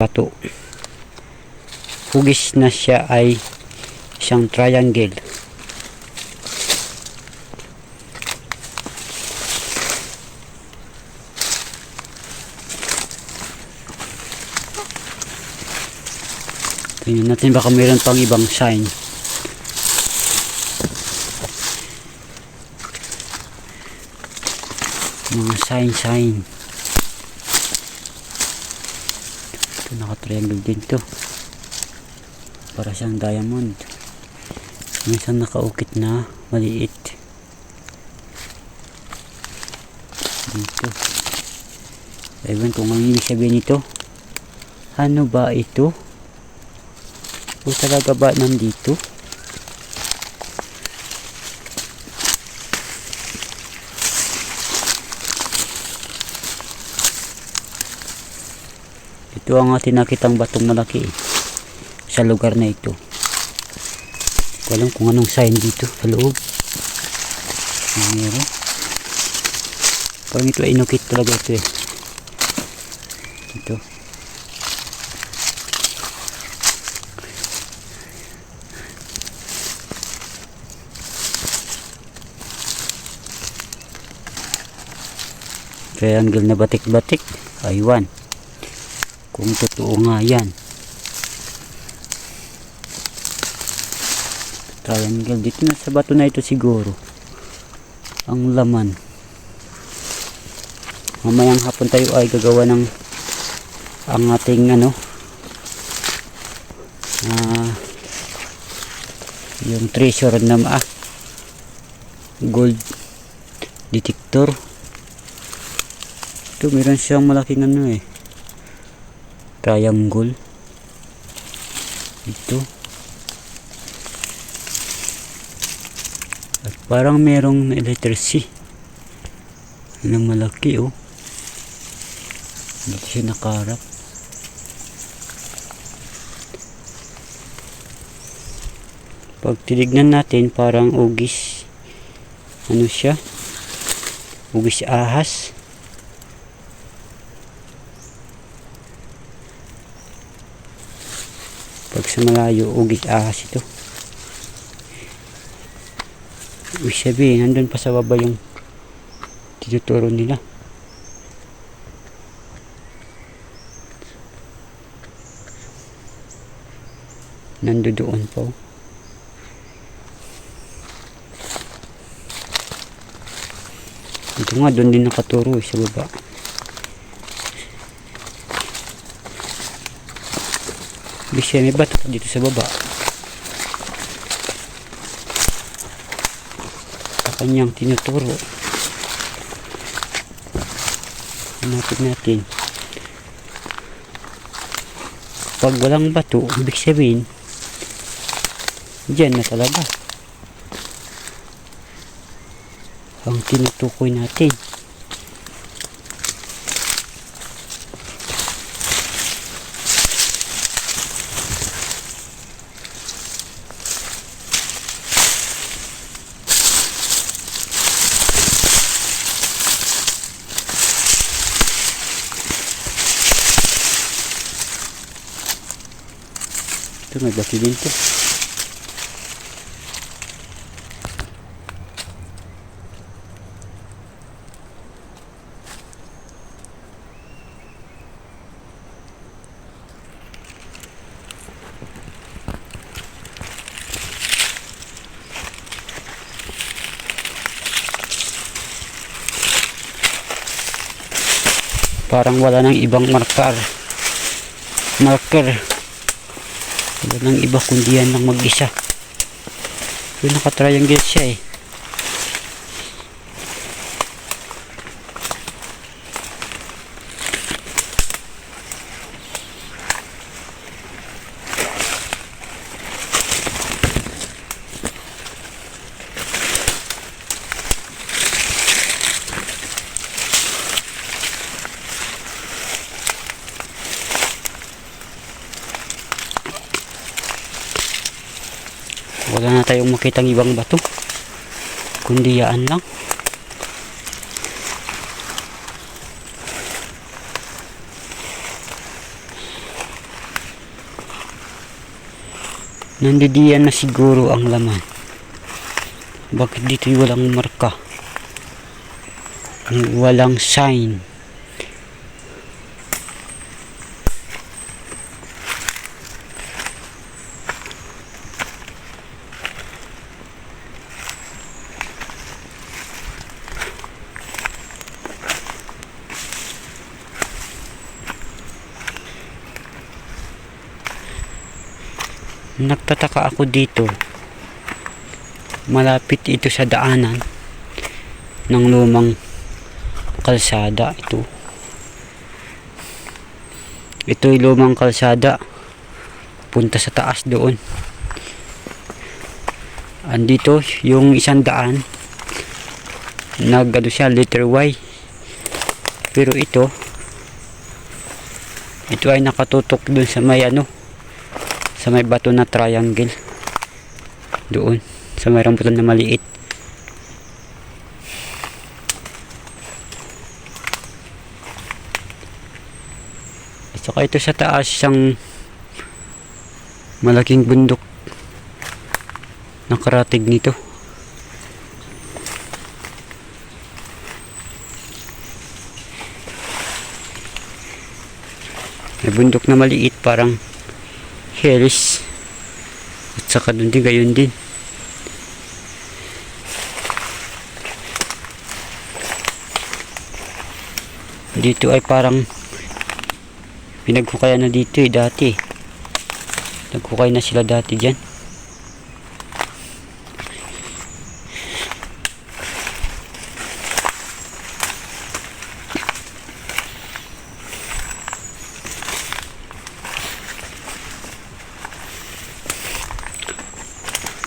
bato. Hugis na siya ay isang triangle. Tingnan natin baka mayroon pang ibang sign. Mga sign sign. Ito naka-triangle din to. Para siyang diamond. Minsan nakaukit na maliit. Dito. Ewan kung ano ibig sabihin nito. Ano ba ito? O talaga ba nandito? Ito ang ating nakitang batong malaki eh, sa lugar na ito. Alam kung anong sign dito sa loob. Ano Meron. Parang ito ay inukit talaga ito eh. Ito. Triangle na batik-batik. Aywan kung totoo nga yan. Triangle dito na sa bato na ito siguro. Ang laman. Mamayang hapon tayo ay gagawa ng ang ating ano ah yung treasure na ah gold detector. Ito meron siyang malaking ano eh triangle. Ito. At parang merong letter C. Na malaki oh. Dito siya nakarap pag tinignan natin parang ugis. Ano siya? Ugis ahas sa malayo ugis ahas ito. Ibig sabihin nandun pa sa baba yung tinuturo nila. Nando doon po. Ito nga doon din nakaturo eh, sa baba Bisya may bato dito sa baba. Sa kanyang tinuturo. Hanapin natin. Pag walang bato, ibig sabihin, dyan na talaga. Ang tinutukoy natin. Ito may bati din to. Parang wala nang ibang marker. Marker. Wala nang iba kundi yan lang mag-isa. Yung naka-triangle siya eh. tayong makitang ibang bato. Kundi yaan lang. Nandidiyan na siguro ang laman. Bakit dito walang marka? Walang sign. Nagtataka ako dito. Malapit ito sa daanan ng lumang kalsada ito. Ito yung lumang kalsada. Punta sa taas doon. Andito yung isang daan. Nag siya, letter Y. Pero ito ito ay nakatutok dun sa may ano sa may bato na triangle. Doon. Sa may rambutan na maliit. At saka ito sa taas isang malaking bundok. Nakaratig nito. May bundok na maliit parang hills at saka doon din gayon din. Dito ay parang pinaghukayan na dito eh dati. Naghukay na sila dati dyan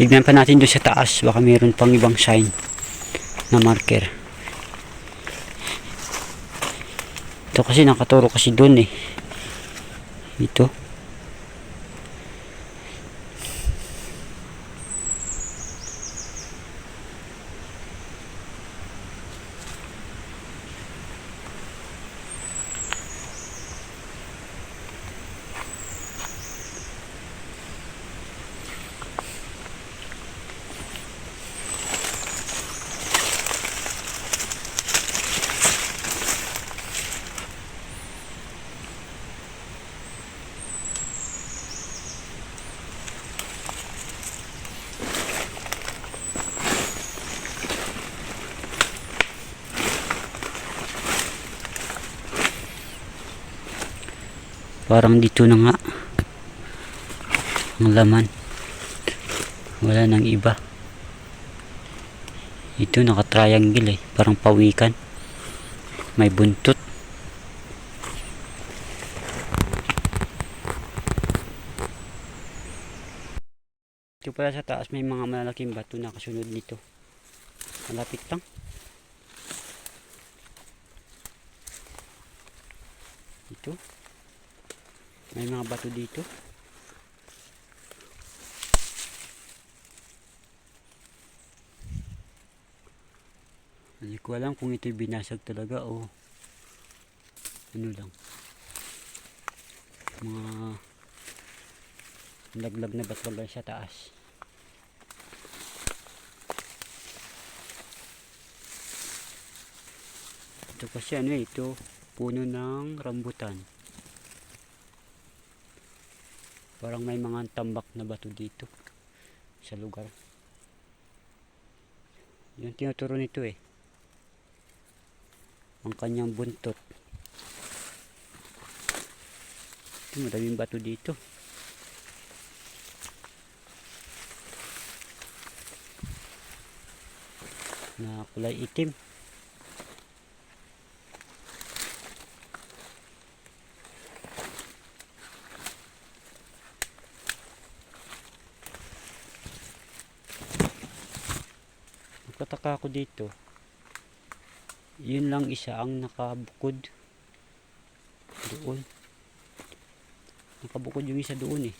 Tignan pa natin doon sa taas. Baka mayroon pang ibang sign na marker. Ito kasi nakaturo kasi doon eh. Ito. Parang dito na nga. Ang laman. Wala nang iba. Ito naka-triangle eh. Parang pawikan. May buntot. Ito pala sa taas may mga malalaking bato na kasunod nito. Malapit lang. Ito. May mga bato dito. Hindi ko alam kung ito'y binasag talaga o ano lang. Mga laglag na bato lang sa taas. Ito kasi ano eh, ito puno ng rambutan. Parang may mga tambak na bato dito sa lugar. Yung tinuturo nito eh. Ang kanyang buntot. Ito madaming bato dito. Na kulay itim. Nagtataka ako dito. Yun lang isa ang nakabukod. Doon. Nakabukod yung isa doon eh.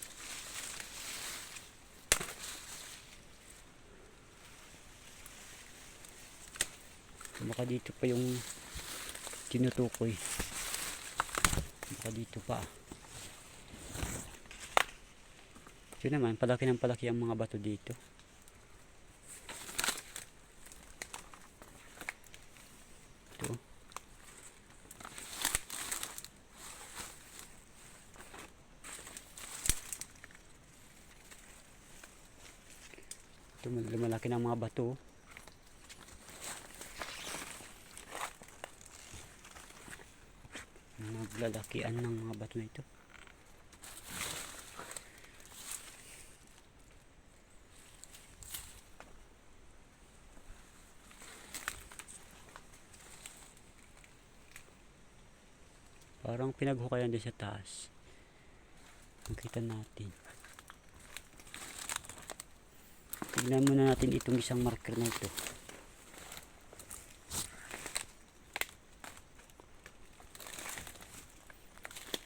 Baka dito pa yung tinutukoy. Baka dito pa. Yun naman, palaki ng palaki ang mga bato dito. Ito. Ito, lumalaki ng mga bato. Naglalakian ng mga bato na ito. Parang pinaghukayan din sa taas. Makita natin. Tignan muna natin itong isang marker na ito.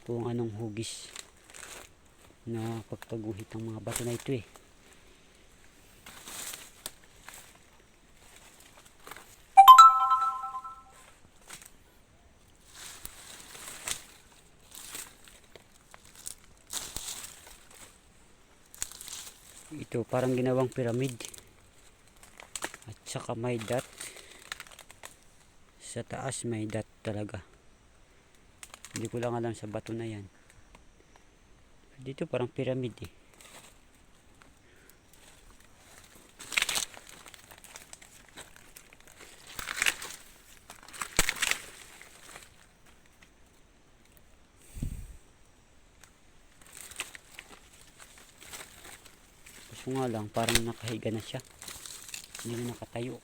Kung anong hugis na pagpaguhit ng mga bato na ito eh. Ito parang ginawang pyramid. At saka may dot. Sa taas may dot talaga. Hindi ko lang alam sa bato na yan. Dito parang pyramid eh. Kaso nga lang, parang nakahiga na siya. Hindi na nakatayo.